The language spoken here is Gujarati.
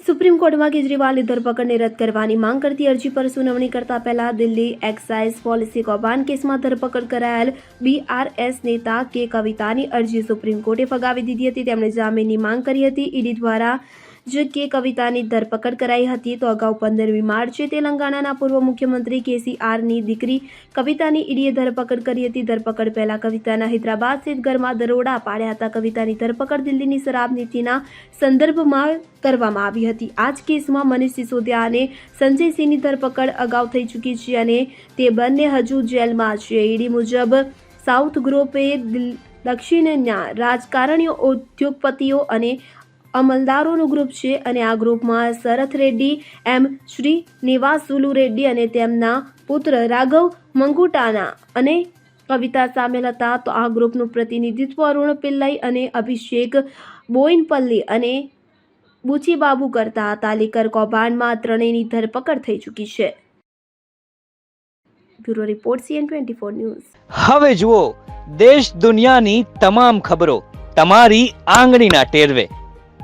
સુપ્રીમ કોર્ટમાં કેજરીવાલની ધરપકડને રદ કરવાની માંગ કરતી અરજી પર સુનાવણી કરતા પહેલા દિલ્હી એક્સાઇઝ પોલિસી કૌભાંડ કેસમાં ધરપકડ કરાયેલ બીઆરએસ નેતા કે કવિતાની અરજી સુપ્રીમ કોર્ટે ફગાવી દીધી હતી. તેમણે જામીનની માંગ કરી હતી. ઈડી દ્વારા જ કે કવિતાની ધરપકડ કરાઈ હતી તો અગાઉ પંદરમી માર્ચે તેલંગાણાના પૂર્વ મુખ્યમંત્રી કેસીઆરની દીકરી કવિતાની ઈડીએ ધરપકડ કરી હતી. ધરપકડ પહેલા કવિતાના હૈદરાબાદ સ્થિત ઘરમાં દરોડા પાડ્યા હતા. કવિતાની ધરપકડ દિલ્હીની શરાબ નીતિના સંદર્ભમાં કરવામાં આવી હતી. આ જ કેસમાં મનીષ સિસોદિયા અને સંજયસિંહની ધરપકડ અગાઉ થઈ ચૂકી છે અને તે બંને હજુ જેલમાં છે. ઈડી મુજબ સાઉથ ગ્રુપે દક્ષિણના રાજકારણીઓ, ઉદ્યોગપતિઓ અને અમલદારોનું ગ્રુપ છે અને આ ગ્રુપમાં શરથ રેડ્ડી, એમ શ્રી નિવાસુલુ રેડ્ડી અને તેમના પુત્ર રાઘવ મંગુટાના અને કવિતા સામેલ હતા. તો આ ગ્રુપનું પ્રતિનિધિત્વ અરુણ પિલ્લઈ અને અભિષેક બોઇનપલ્લી અને બુચીબાબુ કરતા હતા લીકર કૌભાંડમાં ત્રણેયની ધરપકડ થઈ ચૂકી છે. Bureau report CN twenty four news. હવે જુઓ, દેશ દુનિયાની તમામ ખબરો તમારી આંગળીના ટેરવે.